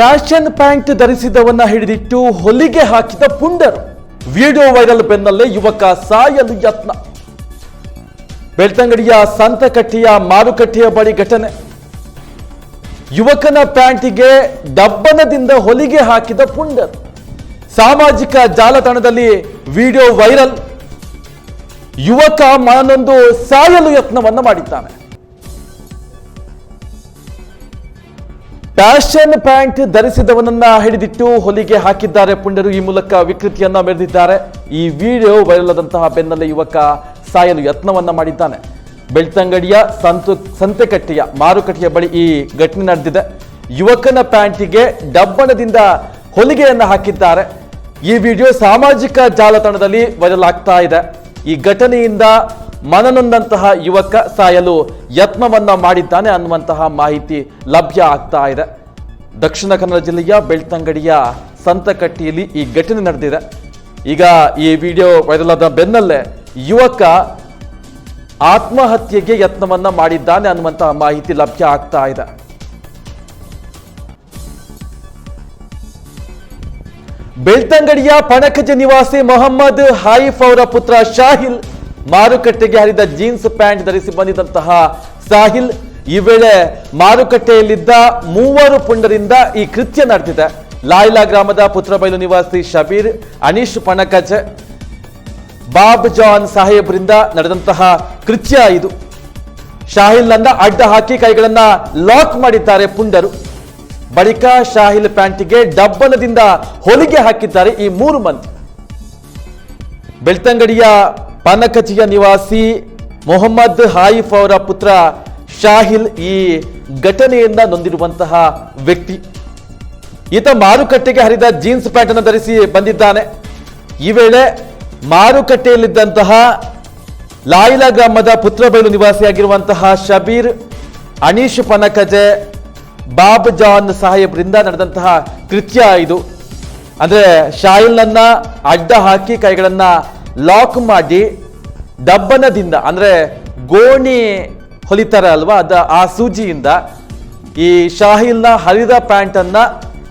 Fashion pant ಧರಿಸಿದವನ್ನ ಹಿಡಿದಿಟ್ಟು ಹೊಲಿಗೆ ಹಾಕಿದ ಪುಂಡರು. Video viral ಬೆನ್ನಲ್ಲೇ ಯುವಕ ಸಾಯಲು ಯತ್ನ. ಬೆಳ್ತಂಗಡಿಯ ಸಂತಕಟ್ಟೆಯ ಮಾರುಕಟ್ಟೆಯ ಬಳಿ ಘಟನೆ. ಯುವಕನ ಪ್ಯಾಂಟಿಗೆ ಡಬ್ಬನದಿಂದ ಹೊಲಿಗೆ ಹಾಕಿದ ಪುಂಡರು. ಸಾಮಾಜಿಕ ಜಾಲತಾಣದಲ್ಲಿ ವಿಡಿಯೋ ವೈರಲ್. ಯುವಕ ಮನನೊಂದು ಸಾಯಲು ಯತ್ನವನ್ನ ಮಾಡಿದ್ದಾನೆ. ಫ್ಯಾಷನ್ ಪ್ಯಾಂಟ್ ಧರಿಸಿದವನನ್ನ ಹಿಡಿದಿಟ್ಟು ಹೊಲಿಗೆ ಹಾಕಿದ್ದಾರೆ ಪುಂಡರು. ಈ ಮೂಲಕ ವಿಕೃತಿಯನ್ನ ಮೆರೆದಿದ್ದಾರೆ. ಈ ವಿಡಿಯೋ ವೈರಲ್ ಆದಂತಹ ಬೆನ್ನಲ್ಲೇ ಯುವಕ ಸಾಯಲು ಯತ್ನವನ್ನ ಮಾಡಿದ್ದಾನೆ. ಬೆಳ್ತಂಗಡಿಯ ಸಂತು, ಸಂತೆಕಟ್ಟೆಯ ಮಾರುಕಟ್ಟೆಯ ಬಳಿ ಈ ಘಟನೆ ನಡೆದಿದೆ. ಯುವಕನ ಪ್ಯಾಂಟಿಗೆ ಡಬ್ಬಣದಿಂದ ಹೊಲಿಗೆಯನ್ನ ಹಾಕಿದ್ದಾರೆ. ಈ ವಿಡಿಯೋ ಸಾಮಾಜಿಕ ಜಾಲತಾಣದಲ್ಲಿ ವೈರಲ್ ಆಗ್ತಾ ಇದೆ. ಈ ಘಟನೆಯಿಂದ ಮನನೊಂದಂತಹ ಯುವಕ ಸಾಯಲು ಯತ್ನವನ್ನ ಮಾಡಿದ್ದಾನೆ ಅನ್ನುವಂತಹ ಮಾಹಿತಿ ಲಭ್ಯ ಆಗ್ತಾ ಇದೆ. ದಕ್ಷಿಣ ಕನ್ನಡ ಜಿಲ್ಲೆಯ ಬೆಳ್ತಂಗಡಿಯ ಸಂತಕಟ್ಟಿಯಲ್ಲಿ ಈ ಘಟನೆ ನಡೆದಿದೆ. ಈಗ ಈ ವಿಡಿಯೋ ವೈರಲ್ ಆದ ಬೆನ್ನಲ್ಲೇ ಯುವಕ ಆತ್ಮಹತ್ಯೆಗೆ ಯತ್ನವನ್ನ ಮಾಡಿದ್ದಾನೆ ಅನ್ನುವಂತಹ ಮಾಹಿತಿ ಲಭ್ಯ ಆಗ್ತಾ ಇದೆ. ಬೆಳ್ತಂಗಡಿಯ ಪಣಕಜ ನಿವಾಸಿ ಮೊಹಮ್ಮದ್ ಹಾಯಿಫ್ ಅವರ ಪುತ್ರ ಶಾಹಿಲ್ ಮಾರುಕಟ್ಟೆಗೆ ಹರಿದ ಜೀನ್ಸ್ ಪ್ಯಾಂಟ್ ಧರಿಸಿ ಬಂದಿದ್ದಂತಹ ಸಾಹಿಲ್ ಈ ವೇಳೆ ಮಾರುಕಟ್ಟೆಯಲ್ಲಿದ್ದ ಮೂವರು ಪುಂಡರಿಂದ ಈ ಕೃತ್ಯ ನಡೆದಿದೆ. ಲಾಯ್ಲಾ ಗ್ರಾಮದ ಪುತ್ರಬೈಲು ನಿವಾಸಿ ಶಬೀರ್, ಅನೀಶ್ ಪಣಕಜ್, ಬಾಬ್ ಜಾನ್ ಸಾಹೇಬ್ರಿಂದ ನಡೆದಂತಹ ಕೃತ್ಯ ಇದು. ಶಾಹಿಲ್ನನ್ನ ಅಡ್ಡ ಹಾಕಿ ಕೈಗಳನ್ನ ಲಾಕ್ ಮಾಡಿದ್ದಾರೆ ಪುಂಡರು. ಬಳಿಕ ಶಾಹಿಲ್ ಪ್ಯಾಂಟಿಗೆ ಡಬ್ಬನದಿಂದ ಹೊಲಿಗೆ ಹಾಕಿದ್ದಾರೆ ಈ ಮೂರು ಮಂದಿ. ಬೆಳ್ತಂಗಡಿಯ ಪನಕಚಿಯ ನಿವಾಸಿ ಮೊಹಮ್ಮದ್ ಹಾಯಿಫ್ ಅವರ ಪುತ್ರ ಶಾಹಿಲ್ ಈ ಘಟನೆಯಿಂದ ನೊಂದಿರುವಂತಹ ವ್ಯಕ್ತಿ. ಈತ ಮಾರುಕಟ್ಟೆಗೆ ಹರಿದ ಜೀನ್ಸ್ ಪ್ಯಾಂಟ್ ಅನ್ನು ಧರಿಸಿ ಬಂದಿದ್ದಾನೆ. ಈ ವೇಳೆ ಮಾರುಕಟ್ಟೆಯಲ್ಲಿದ್ದಂತಹ ಲಾಯಿಲಾ ಗ್ರಾಮದ ಪುತ್ರಬೈಲು ನಿವಾಸಿಯಾಗಿರುವಂತಹ ಶಬೀರ್, ಅನೀಶ್ ಪನಕಜೆ, ಬಾಬ್ ಜಾನ್ ಸಾಹೇಬ್ರಿಂದ ನಡೆದಂತಹ ಕೃತ್ಯ ಇದು. ಅಂದ್ರೆ ಶಾಹಿಲ್ನನ್ನ ಅಡ್ಡ ಹಾಕಿ ಕೈಗಳನ್ನ ಲಾಕ್ ಮಾಡಿ ದಬ್ಬನದಿಂದ ಅಂದರೆ ಗೋಣಿ ಹೊಲಿತಾರೆ ಅಲ್ವಾ ಅದ ಆ ಸೂಜಿಯಿಂದ ಈ ಶಾಹಿಲ್ನ ಹರಿದ ಪ್ಯಾಂಟನ್ನು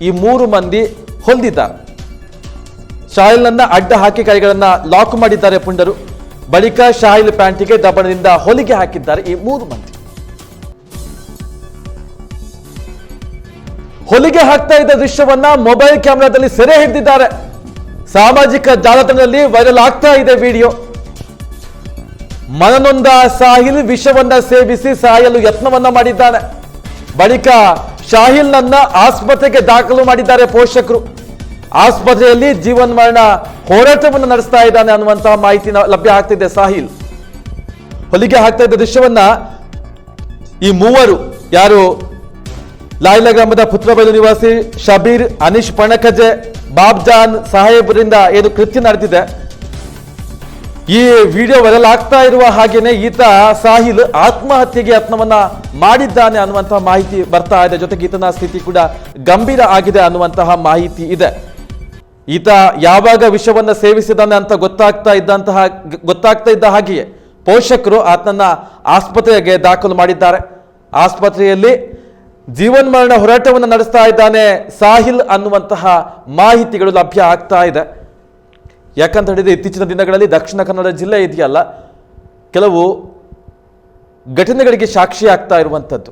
ಈ ಮೂರು ಮಂದಿ ಹೊಲಿದಿದ್ದಾರೆ ಶಾಹಿಲ್ನನ್ನು ಅಡ್ಡ ಹಾಕಿ ಕೈಗಳನ್ನು ಲಾಕ್ ಮಾಡಿದ್ದಾರೆ ಪುಂಡರು. ಬಳಿಕ ಶಾಹಿಲ್ ಪ್ಯಾಂಟಿಗೆ ದಬ್ಬನದಿಂದ ಹೊಲಿಗೆ ಹಾಕಿದ್ದಾರೆ ಈ ಮೂರು ಮಂದಿ. ಹೊಲಿಗೆ ಹಾಕ್ತಾ ಇದ್ದ ದೃಶ್ಯವನ್ನ ಮೊಬೈಲ್ ಕ್ಯಾಮೆರಾದಲ್ಲಿ ಸೆರೆ ಹಿಡಿದಿದ್ದಾರೆ. ಸಾಮಾಜಿಕ ಜಾಲತಾಣದಲ್ಲಿ ವೈರಲ್ ಆಗ್ತಾ ಇದೆ ವಿಡಿಯೋ. ಮನನೊಂದ ಸಾಹಿಲ್ ವಿಷವನ್ನ ಸೇವಿಸಿ ಸಾಯಲು ಯತ್ನವನ್ನ ಮಾಡಿದ್ದಾನೆ. ಬಳಿಕ ಶಾಹಿಲ್ನನ್ನ ಆಸ್ಪತ್ರೆಗೆ ದಾಖಲು ಮಾಡಿದ್ದಾರೆ ಪೋಷಕರು. ಆಸ್ಪತ್ರೆಯಲ್ಲಿ ಜೀವನ್ ಮರಣ ಹೋರಾಟವನ್ನು ನಡೆಸ್ತಾ ಇದ್ದಾನೆ ಅನ್ನುವಂತಹ ಮಾಹಿತಿ ಲಭ್ಯ ಆಗ್ತಿದೆ ಸಾಹಿಲ್. ಹೊಲಿಗೆ ಹಾಕ್ತಾ ಇದ್ದ ದೃಶ್ಯವನ್ನ ಈ ಮೂವರು ಯಾರು? ಲಾಯ್ಲಾ ಗ್ರಾಮದ ಪುತ್ರಬೈಲು ನಿವಾಸಿ ಶಬೀರ್, ಅನೀಶ್ ಪಣಕಜೆ ಬಾಬ್ಜಾನ್ ಸಾಹೇಬರಿಂದ ಏನು ಕೃತ್ಯ ನಡೆದಿದೆ? ಈ ವಿಡಿಯೋ ವೈರಲ್ ಆಗ್ತಾ ಇರುವ ಹಾಗೇನೆ ಈತ ಸಾಹಿಲ್ ಆತ್ಮಹತ್ಯೆಗೆ ಯತ್ನವನ್ನ ಮಾಡಿದ್ದಾನೆ ಅನ್ನುವಂತಹ ಮಾಹಿತಿ ಬರ್ತಾ ಇದೆ. ಜೊತೆಗೆ ಈತನ ಸ್ಥಿತಿ ಕೂಡ ಗಂಭೀರ ಆಗಿದೆ ಅನ್ನುವಂತಹ ಮಾಹಿತಿ ಇದೆ. ಈತ ಯಾವಾಗ ವಿಷವನ್ನ ಸೇವಿಸಿದಾನೆ ಅಂತ ಗೊತ್ತಾಗ್ತಾ ಇದ್ದಂತಹ, ಗೊತ್ತಾಗ್ತಾ ಇದ್ದ ಹಾಗೆಯೇ ಪೋಷಕರು ಆತನನ್ನ ಆಸ್ಪತ್ರೆಗೆ ದಾಖಲು ಮಾಡಿದ್ದಾರೆ. ಆಸ್ಪತ್ರೆಯಲ್ಲಿ ಜೀವನ್ ಮರಣ ಹೋರಾಟವನ್ನು ನಡೆಸ್ತಾ ಇದ್ದಾನೆ ಸಾಹಿಲ್ ಅನ್ನುವಂತಹ ಮಾಹಿತಿಗಳು ಲಭ್ಯ ಆಗ್ತಾ ಇದೆ. ಯಾಕಂತ ಹೇಳಿದ್ರೆ ಇತ್ತೀಚಿನ ದಿನಗಳಲ್ಲಿ ದಕ್ಷಿಣ ಕನ್ನಡ ಜಿಲ್ಲೆ ಇದೆಯಲ್ಲ, ಕೆಲವು ಘಟನೆಗಳಿಗೆ ಸಾಕ್ಷಿ ಆಗ್ತಾ ಇರುವಂಥದ್ದು.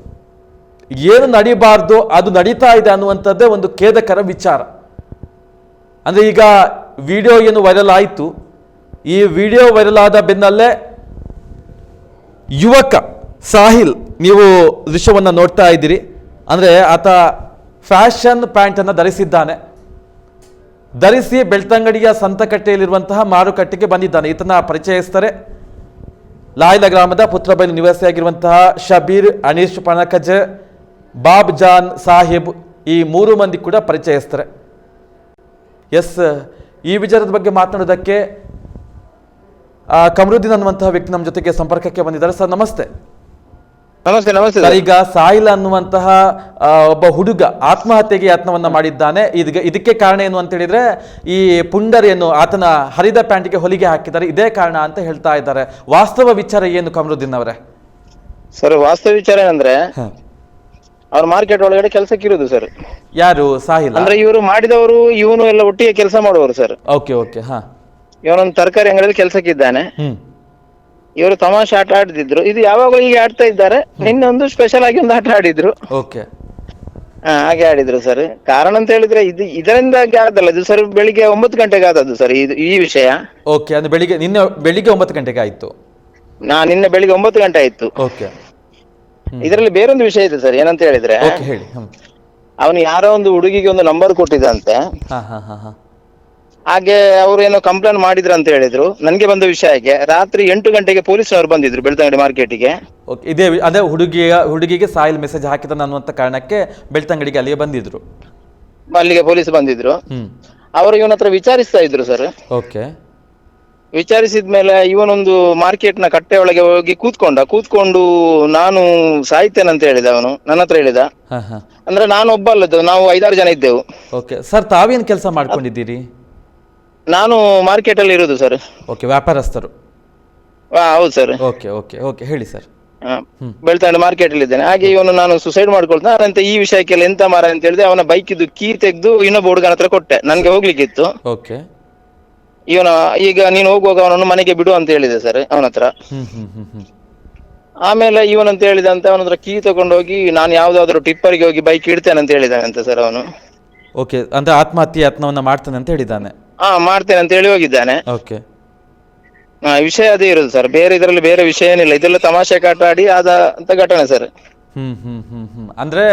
ಏನು ನಡೀಬಾರ್ದು, ಅದು ನಡೀತಾ ಇದೆ ಅನ್ನುವಂಥದ್ದೇ ಒಂದು ಖೇದಕರ ವಿಚಾರ. ಅಂದರೆ ಈಗ ವಿಡಿಯೋ ಏನು ವೈರಲ್ ಆಯಿತು. ಈ ವಿಡಿಯೋ ವೈರಲ್ ಆದ ಬೆನ್ನಲ್ಲೇ ಯುವಕ ಸಾಹಿಲ್, ನೀವು ದೃಶ್ಯವನ್ನು ನೋಡ್ತಾ ಇದ್ದೀರಿ. ಅಂದರೆ ಆತ ಫ್ಯಾಷನ್ ಪ್ಯಾಂಟನ್ನು ಧರಿಸಿದ್ದಾನೆ. ಧರಿಸಿ ಬೆಳ್ತಂಗಡಿಯ ಸಂತಕಟ್ಟೆಯಲ್ಲಿರುವಂತಹ ಮಾರುಕಟ್ಟೆಗೆ ಬಂದಿದ್ದಾನೆ. ಈತನ ಪರಿಚಯಿಸ್ತಾರೆ ಲಾಯ್ಲ ಗ್ರಾಮದ ಪುತ್ರಬೈಲು ನಿವಾಸಿಯಾಗಿರುವಂತಹ ಶಬೀರ್, ಅನೀಶ್ ಪಣಕಜ್, ಬಾಬ್ ಜಾನ್ ಸಾಹೇಬ್ ಈ ಮೂರು ಮಂದಿ ಕೂಡ ಪರಿಚಯಿಸ್ತಾರೆ ಎಸ್, ಈ ವಿಚಾರದ ಬಗ್ಗೆ ಮಾತನಾಡೋದಕ್ಕೆ ಕಮರುದ್ದೀನ್ ಅನ್ನುವಂತಹ ವ್ಯಕ್ತಿ ನಮ್ಮ ಜೊತೆಗೆ ಸಂಪರ್ಕಕ್ಕೆ ಬಂದಿದ್ದಾರೆ. ಸರ್, ನಮಸ್ತೆ. ನಮಸ್ತೆ ನಮಸ್ತೆ. ಸರ್. ಈಗ ಸಾಯಿಲ್ ಅನ್ನುವಂತಹ ಒಬ್ಬ ಹುಡುಗ ಆತ್ಮಹತ್ಯೆಗೆ ಯತ್ನವನ್ನ ಮಾಡಿದ್ದಾನೆ. ಇದಕ್ಕೆ ಇದಕ್ಕೆ ಕಾರಣ ಏನು ಅಂತ ಹೇಳಿದ್ರೆ ಈ ಪುಂಡರ್ ಏನು ಆತನ ಹರಿದ ಪ್ಯಾಂಟಿಗೆ ಹೊಲಿಗೆ ಹಾಕಿದ್ದಾರೆ. ಇದೇ ಕಾರಣ ಅಂತ ಹೇಳ್ತಾ ಇದ್ದಾರೆ. ವಾಸ್ತವ ವಿಚಾರ ಏನು ಕಮರುದ್ದೀನ್ ಅವರೇ? ಸರ್ ವಾಸ್ತವ ವಿಚಾರ ಏನಂದ್ರೆ ಅವ್ರ ಮಾರ್ಕೆಟ್ ಒಳಗಡೆ ಕೆಲಸಕ್ಕೆ ಇರುದು ಸರ್. ಯಾರು? ಸಾಹಿಲ್? ಅಂದ್ರೆ ಇವರು ಮಾಡಿದವರು ಇವನು ಎಲ್ಲ ಒಟ್ಟಿಗೆ ಕೆಲಸ ಮಾಡುವವರು ಸರ್. ಓಕೆ ಓಕೆ ಹಾ. ಇವನೊಂದು ತರಕಾರಿ ಅಂಗಡಿಯಲ್ಲಿ ಕೆಲಸಕ್ಕೆ ಇದ್ದಾನೆ. ಹ್ಮ್. ಇವರು ತಮಾಷೆ ಆಟ ಆಡ್ತಿದ್ರು. ಇದು ಯಾವಾಗಲೂ ಹೀಗೆ ಆಡ್ತಾ ಇದ್ದಾರೆ. ನಿನ್ನೆ ಒಂದು ಸ್ಪೆಷಲ್ ಆಗಿ ಒಂದು ಆಟ ಆಡಿದ್ರು. ಓಕೆ. ಹಾ, ಹಾಗೆ ಆಡಿದ್ರು ಸರ್ ಕಾರಣ ಅಂತ ಹೇಳಿದ್ರೆ ಇದು ಇದರಿಂದಾಗಿ ಆದಲ್ಲ ಇದು ಸರ್ ಬೆಳಿಗ್ಗೆ ಒಂಬತ್ತು ಗಂಟೆಗೆ ಆದದ್ದು ಸರ್ ಇದು ಈ ವಿಷಯ. ಓಕೆ ಅಂದ್ರೆ ಬೆಳಿಗ್ಗೆ ನಿನ್ನೆ ಬೆಳಿಗ್ಗೆ ಒಂಬತ್ತು ಗಂಟೆಗೆ ಆಯ್ತು. ನಾ ನಿನ್ನೆ ಬೆಳಿಗ್ಗೆ ಒಂಬತ್ತು ಗಂಟೆ ಆಯ್ತು. ಓಕೆ. ಇದರಲ್ಲಿ ಬೇರೊಂದು ವಿಷಯ ಇದೆ ಸರ್ ಏನಂತ ಹೇಳಿದ್ರೆ ಓಕೆ ಹೇಳಿ ಹ್ಮ್. ಅವನು ಯಾರೋ ಒಂದು ಹುಡುಗಿಗೆ ಒಂದು ನಂಬರ್ ಕೊಟ್ಟಿದಂತೆ ಹಾ ಹಾ ಹಾ ಹಾ. ಹಾಗೆ ಅವ್ರು ಏನೋ ಕಂಪ್ಲೇಂಟ್ ಮಾಡಿದ್ರು ಅಂತ ಹೇಳಿದ್ರು. ನನಗೆ ಬಂದ ವಿಷಯಕ್ಕೆ ರಾತ್ರಿ ಎಂಟು ಗಂಟೆಗೆ ಪೊಲೀಸ್ನವರು ಬಂದಿದ್ರು ಬೆಳ್ತಂಗಡಿ ಮಾರ್ಕೆಟಿಗೆ ಓಕೆ ಇದೇ ವಿ- ಅದೇ ಹುಡುಗಿಯ ಹುಡುಗಿಗೆ ಸಾಯಿಲ್ ಮೆಸೇಜ್ ಹಾಕಿದ ಅನ್ನುವಂಥ ಕಾರಣಕ್ಕೆ ಬೆಳ್ತಂಗಡಿಗೆ ಅಲ್ಲಿಗೆ ಬಂದಿದ್ರು. ಅಲ್ಲಿಗೆ ಪೊಲೀಸ್ ಬಂದಿದ್ರು. ಹ್ಮ್. ಅವರು ಇವನ ಹತ್ರ ವಿಚಾರಿಸ್ತಾ ಇದ್ರು ಸರ್ ಓಕೆ. ವಿಚಾರಿಸಿದ್ಮೇಲೆ ಇವನೊಂದು ಮಾರ್ಕೆಟ್ನ ಕಟ್ಟೆ ಒಳಗೆ ಹೋಗಿ ಕೂತ್ಕೊಂಡ. ಕೂತ್ಕೊಂಡು ನಾನು ಸಾಯ್ತೇನೆ ಅಂತ ಹೇಳಿದ ಅವನು. ನನ್ನ ಹತ್ರ ಹೇಳಿದ. ಹಾ ಹಾ. ಅಂದ್ರೆ ನಾನು ಒಬ್ಬ ಅಲ್ಲದ್ದು. ನಾವು ಐದಾರು ಜನ ಇದ್ದೆವು. ಓಕೆ. ಸರ್ ತಾವೇನು ಕೆಲಸ ಮಾಡ್ಕೊಂಡಿದ್ದೀರಿ? ನಾನು ಮಾರ್ಕೆಟ್ ಅಲ್ಲಿ ಇರೋದು ಸರ್ ಓಕೆ ವ್ಯಾಪಾರಸ್ಥರು. ಹೌದು ಸರ್ ಓಕೆ ಓಕೆ ಓಕೆ ಹೇಳಿ ಸರ್ ಬೆಳ್ತಾಂಡ ಮಾರ್ಕೆಟ್ ಅಲ್ಲಿ ಇದ್ದೇನೆ. ಹಾಗೆ ಇವನು ನಾನು ಸುಸೈಡ್ ಮಾಡ್ಕೊಳ್ತಾ ಅಂತ ಈ ವಿಷಯಕ್ಕೆಲ್ಲ ಎಂತ ಮಾರ ಅಂತ ಹೇಳಿದೆ ಅವನ ಬೈಕ್ ಇದ್ದು ಕೀ ತೆಗೆದು ಇನ್ನೊಬ್ಬ ಹುಡುಗನ ಹತ್ರ ಕೊಟ್ಟೆ. ನನ್ಗೆ ಹೋಗ್ಲಿಕ್ಕಿತ್ತು. ಓಕೆ ಇವನ ಈಗ ನೀನು ಹೋಗುವಾಗ ಅವನನ್ನು ಮನೆಗೆ ಬಿಡು ಅಂತ ಹೇಳಿದೆ ಸರ್ ಅವನ ಹತ್ರ. ಹ್ಮ್ ಹ್ಮ್ ಹ್ಮ್ ಹ್ಮ್. ಆಮೇಲೆ ಇವನಂತ ಅಂತ ಅವನ ಹತ್ರ ಕೀ ತಗೊಂಡೋಗಿ ನಾನು ಯಾವ್ದಾದ್ರು ಟಿಪ್ಪರಿಗೆ ಹೋಗಿ ಬೈಕ್ ಇಡ್ತೇನೆ ಅಂತ ಹೇಳಿದಾನೆ ಅಂತ ಸರ್ ಅವನು. ಓಕೆ ಅಂದ್ರೆ ಆತ್ಮಹತ್ಯೆ ಯತ್ನವನ್ನ ಮಾಡ್ತಾನೆ ಅಂತ ಹೇಳಿದ್ದಾನೆ ಹಾ ಮಾಡ್ತೇನೆ ಅಂತ ಹೇಳಿ ಹೋಗಿದ್ದಾನೆ. ಓಕೆ. ಆ, ವಿಷಯ ಅದೇ ಇರೋದು ಸರ್ ಬೇರೆ ಇದರಲ್ಲಿ ಬೇರೆ ವಿಷಯ ಏನಿಲ್ಲ. ಇದೆಲ್ಲ ತಮಾಷೆ ಕಾಟಾಡಿ ಆದ ಅಂತ ಘಟನೆ ಸರ್ ಹ್ಮ್ ಹ್ಮ್ ಹ್ಮ್ ಹ್ಮ್. ಅಂದ್ರೆ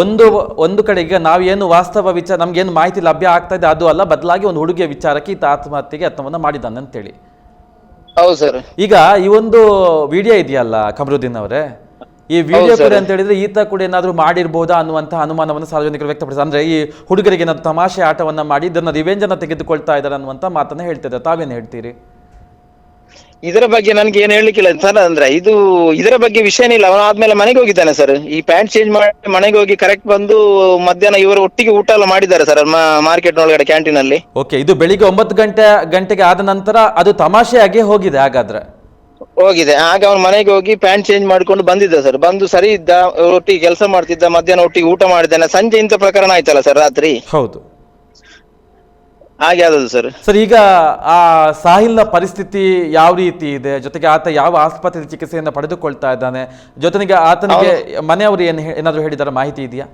ಒಂದು ಒಂದು ಕಡೆ ಈಗ ನಾವೇನು ವಾಸ್ತವ ವಿಚಾರ ನಮ್ಗೇನು ಮಾಹಿತಿ ಲಭ್ಯ ಆಗ್ತಾ ಇದೆ ಅದು ಅಲ್ಲ ಬದಲಾಗಿ ಒಂದು ಹುಡುಗಿಯ ವಿಚಾರಕ್ಕೆ ಈತ ಆತ್ಮಹತ್ಯೆಗೆ ಯತ್ನವನ್ನ ಮಾಡಿದ್ದಾನೆ ಅಂತೇಳಿ ಹೌದು ಸರ್ ಈಗ ಈ ಒಂದು ವಿಡಿಯೋ ಇದೆಯಲ್ಲ ಕಮರುದ್ದೀನ್ ಅವರೇ? ಈ ವಿಡಿಯೋ ಕೂಡ ಅಂತ ಹೇಳಿದ್ರೆ ಈತ ಕೂಡ ಏನಾದರೂ ಮಾಡಿರ್ಬೋದಾ ಅನ್ನುವಂತಹ ಅನುಮಾನವನ್ನು ಸಾರ್ವಜನಿಕರು ವ್ಯಕ್ತಪಡಿಸಿದ ಅಂದ್ರೆ ಈ ಹುಡುಗರಿಗೆ ಏನಾದ್ರು ತಮಾಷೆ ಆಟವನ್ನ ಮಾಡಿ ಇದನ್ನ ರಿವೆಂಜ್ ಅನ್ನ ತೆಗೆದುಕೊಳ್ತಾ ಇದ್ದಾರೆ ಅನ್ನುವಂತ ಮಾತನ್ನ ಹೇಳ್ತಿದ್ದಾರೆ. ತಾವೇನು ಹೇಳ್ತೀರಿ? ಇದರ ಬಗ್ಗೆ ನನ್ಗೆ ಏನ್ ಹೇಳ್ಲಿಕ್ಕಿಲ್ಲ ಸರ್. ಅಂದ್ರೆ ಇದು ಇದರ ಬಗ್ಗೆ ವಿಷಯನೇ ಇಲ್ಲ. ಅವನು ಆದ್ಮೇಲೆ ಮನೆಗೆ ಹೋಗಿದ್ದಾನೆ ಸರ್. ಈ ಪ್ಯಾಂಟ್ ಚೇಂಜ್ ಮಾಡಿ ಮನೆಗೆ ಹೋಗಿ ಕರೆಕ್ಟ್ ಬಂದು ಮಧ್ಯಾಹ್ನ ಇವರು ಒಟ್ಟಿಗೆ ಊಟ ಎಲ್ಲ ಮಾಡಿದ್ದಾರೆ ಸರ್ ಮಾರ್ಕೆಟ್ ಒಳಗಡೆ ಕ್ಯಾಂಟೀನ್ ಅಲ್ಲಿ. ಓಕೆ ಇದು ಬೆಳಿಗ್ಗೆ ಒಂಬತ್ತು ಗಂಟೆ ಗಂಟೆಗೆ ಆದ ನಂತರ ಅದು ತಮಾಷೆಯಾಗಿ ಹೋಗಿದೆ ಹಾಗಾದ್ರೆ. ಹೋಗಿದೆ. ಆಗ ಅವನ ಮನೆಗೆ ಹೋಗಿ ಪ್ಯಾಂಟ್ ಚೇಂಜ್ ಮಾಡ್ಕೊಂಡು ಬಂದಿದ್ದ ಸರ್ ಬಂದು ಸರಿ ಇದ್ದ ಒಟ್ಟಿಗೆ ಕೆಲಸ ಮಾಡ್ತಿದ್ದ ಮಧ್ಯಾಹ್ನ ಒಟ್ಟಿಗೆ ಊಟ ಮಾಡಿದ್ದಾನೆ. ಸಂಜೆ ಇಂಥ ಪ್ರಕರಣ ಆಯ್ತಲ್ಲ ಸರ್ ರಾತ್ರಿ? ಹೌದು. ಹಾಗೆ ಆದದ್ದು ಸರ್ ಸರ್ ಈಗ ಆ ಸಾಹಿಲ್ನ ಪರಿಸ್ಥಿತಿ ಯಾವ ರೀತಿ ಇದೆ? ಜೊತೆಗೆ ಆತ ಯಾವ ಆಸ್ಪತ್ರೆ ಚಿಕಿತ್ಸೆಯನ್ನು ಪಡೆದುಕೊಳ್ತಾ ಇದ್ದಾನೆ? ಜೊತೆಗೆ ಆತನಿಗೆ ಮನೆಯವರು ಏನು ಏನಾದರೂ ಹೇಳಿದಾರ? ಮಾಹಿತಿ ಇದೆಯಾ?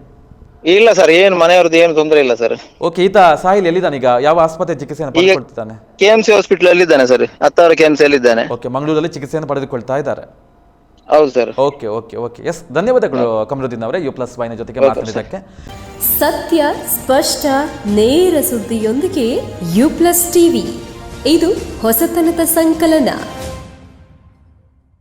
ಇಲ್ಲ ಸರ್ ಏನು ಮನೆಯವ್ರದ್ದು ಏನು ತೊಂದರೆ ಇಲ್ಲ ಸರ್ ಓಕೆ ಈತ ಸಾಹಿಲ್ ಎಲ್ಲಿದ್ದಾನೆ ಈಗ? ಯಾವ ಆಸ್ಪತ್ರೆ ಚಿಕಿತ್ಸೆಯನ್ನು ಪಡೆದುಕೊಳ್ತಿದ್ದಾನೆ? KMC K M C hospital ಅಲ್ಲಿ ಇದ್ದಾನೆ ಸರ್ ಹತ್ತಾರು ಕೆ ಎಂ ಸಿ ಅಲ್ಲಿ ಇದ್ದಾನೆ. ಓಕೆ ಮಂಗಳೂರಲ್ಲಿ ಚಿಕಿತ್ಸೆಯನ್ನು ಪಡೆದುಕೊಳ್ತಾ ಇದ್ದಾರೆ. ಹೌದು sir okay okay okay yes ಧನ್ಯವಾದಗಳು ಕಮರುದ್ದೀನ್ ಅವರೇ. ಯು ಪ್ಲಸ್ ವೈನ ಜೊತೆಗೆ ಮಾತನಾಡಿದ್ದಕ್ಕೆ ಸತ್ಯ ಸ್ಪಷ್ಟ ನೇರ ಸುದ್ದಿಯೊಂದಿಗೆ ಯು ಪ್ಲಸ್ ಟಿವಿ ಇದು ಹೊಸತನದ ಸಂಕಲನ.